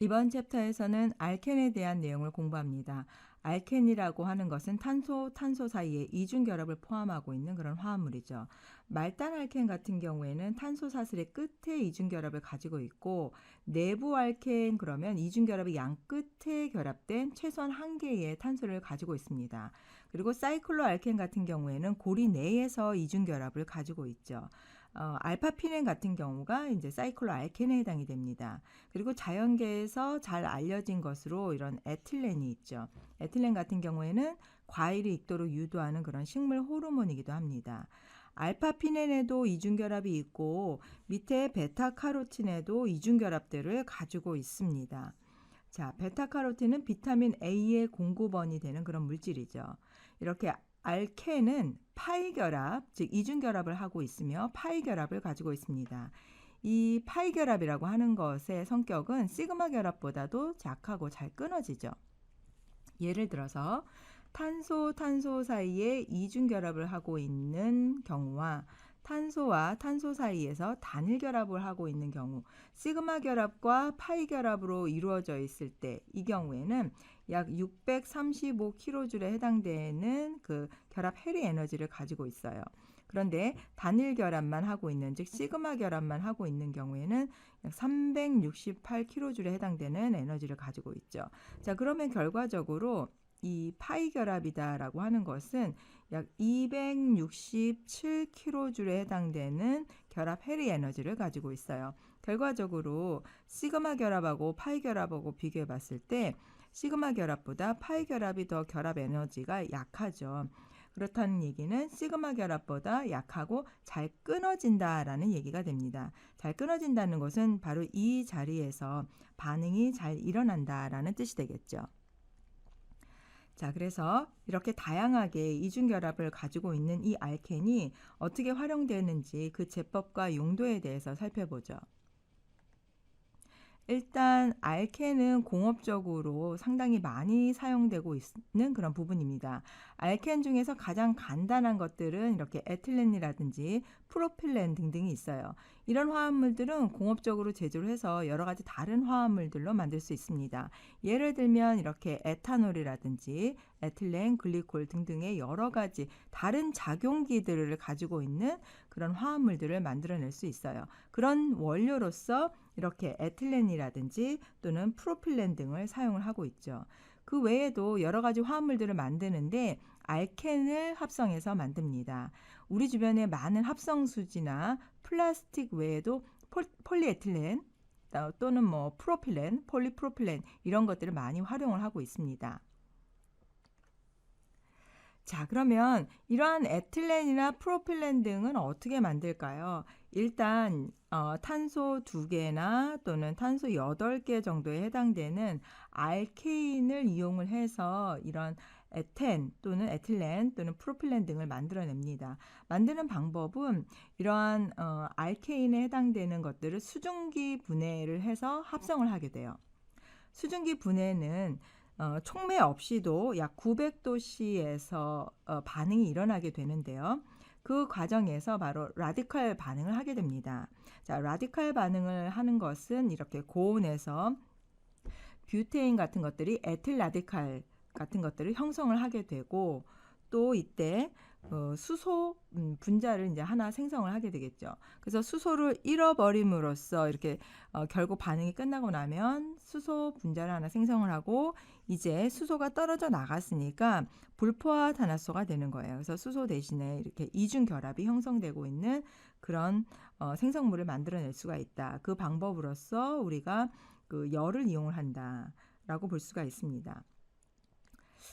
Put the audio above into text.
이번 챕터에서는 알켄에 대한 내용을 공부합니다. 알켄이라고 하는 것은 탄소, 탄소 사이에 이중 결합을 포함하고 있는 그런 화합물이죠. 말단 알켄 같은 경우에는 탄소 사슬의 끝에 이중 결합을 가지고 있고 내부 알켄 그러면 이중 결합이 양 끝에 결합된 최소한 한 개의 탄소를 가지고 있습니다. 그리고 사이클로 알켄 같은 경우에는 고리 내에서 이중 결합을 가지고 있죠. 어, 알파피넨 같은 경우가 이제 사이클로 알켄에 해당이 됩니다. 그리고 자연계에서 잘 알려진 것으로 이런 에틸렌이 있죠. 에틸렌 같은 경우에는 과일이 익도록 유도하는 그런 식물 호르몬이기도 합니다. 알파피넨에도 이중결합이 있고 밑에 베타카로틴에도 이중결합들을 가지고 있습니다. 자, 베타카로틴은 비타민 A의 공급원이 되는 그런 물질이죠. 이렇게 알켄은 파이 결합, 즉 이중 결합을 하고 있으며 파이 결합을 가지고 있습니다. 이 파이 결합이라고 하는 것의 성격은 시그마 결합보다도 약하고 잘 끊어지죠. 예를 들어서 탄소 탄소 사이에 이중 결합을 하고 있는 경우와 탄소와 탄소 사이에서 단일 결합을 하고 있는 경우, 시그마 결합과 파이 결합으로 이루어져 있을 때 이 경우에는 약 635kJ에 해당되는 그 결합 해리 에너지를 가지고 있어요. 그런데 단일 결합만 하고 있는 즉 시그마 결합만 하고 있는 경우에는 약 368kJ에 해당되는 에너지를 가지고 있죠. 자, 그러면 결과적으로 이 파이 결합이다라고 하는 것은 약 267kJ에 해당되는 결합 해리 에너지를 가지고 있어요. 결과적으로 시그마 결합하고 파이 결합하고 비교해 봤을 때 시그마 결합보다 파이 결합이 더 결합 에너지가 약하죠. 그렇다는 얘기는 시그마 결합보다 약하고 잘 끊어진다라는 얘기가 됩니다. 잘 끊어진다는 것은 바로 이 자리에서 반응이 잘 일어난다라는 뜻이 되겠죠. 자, 그래서 이렇게 다양하게 이중 결합을 가지고 있는 이 알켄이 어떻게 활용되는지 그 제법과 용도에 대해서 살펴보죠. 일단 알켄은 공업적으로 상당히 많이 사용되고 있는 그런 부분입니다. 알켄 중에서 가장 간단한 것들은 이렇게 에틸렌이라든지 프로필렌 등등이 있어요. 이런 화합물들은 공업적으로 제조를 해서 여러 가지 다른 화합물들로 만들 수 있습니다. 예를 들면 이렇게 에탄올이라든지 에틸렌, 글리콜 등등의 여러 가지 다른 작용기들을 가지고 있는 그런 화합물들을 만들어낼 수 있어요. 그런 원료로서 이렇게 에틸렌이 라든지 또는 프로필렌 등을 사용을 하고 있죠. 그 외에도 여러 가지 화합물들을 만드는데 알켄을 합성해서 만듭니다. 우리 주변에 많은 합성수지나 플라스틱 외에도 폴리에틸렌 또는 뭐 프로필렌, 폴리프로필렌 이런 것들을 많이 활용을 하고 있습니다. 자, 그러면 이러한 에틸렌이나 프로필렌 등은 어떻게 만들까요? 일단 어, 탄소 두 개나 또는 탄소 여덟 개 정도에 해당되는 알케인을 이용을 해서 이런 에텐 또는 에틸렌 또는 프로필렌 등을 만들어냅니다. 만드는 방법은 이러한 어, 알케인에 해당되는 것들을 수증기 분해를 해서 합성을 하게 돼요. 수증기 분해는 어, 촉매 없이도 약 900도씨에서 어, 반응이 일어나게 되는데요. 그 과정에서 바로 라디칼 반응을 하게 됩니다. 자, 라디칼 반응을 하는 것은 이렇게 고온에서 뷰테인 같은 것들이 에틸 라디칼 같은 것들을 형성을 하게 되고 또 이때 어, 수소 음, 분자를 이제 하나 생성을 하게 되겠죠. 그래서 수소를 잃어버림으로써 이렇게 어, 결국 반응이 끝나고 나면 수소 분자를 하나 생성을 하고 이제 수소가 떨어져 나갔으니까 불포화 탄화소가 되는 거예요. 그래서 수소 대신에 이렇게 이중 결합이 형성되고 있는 그런 어, 생성물을 만들어낼 수가 있다. 그 방법으로서 우리가 그 열을 이용을 한다라고 볼 수가 있습니다.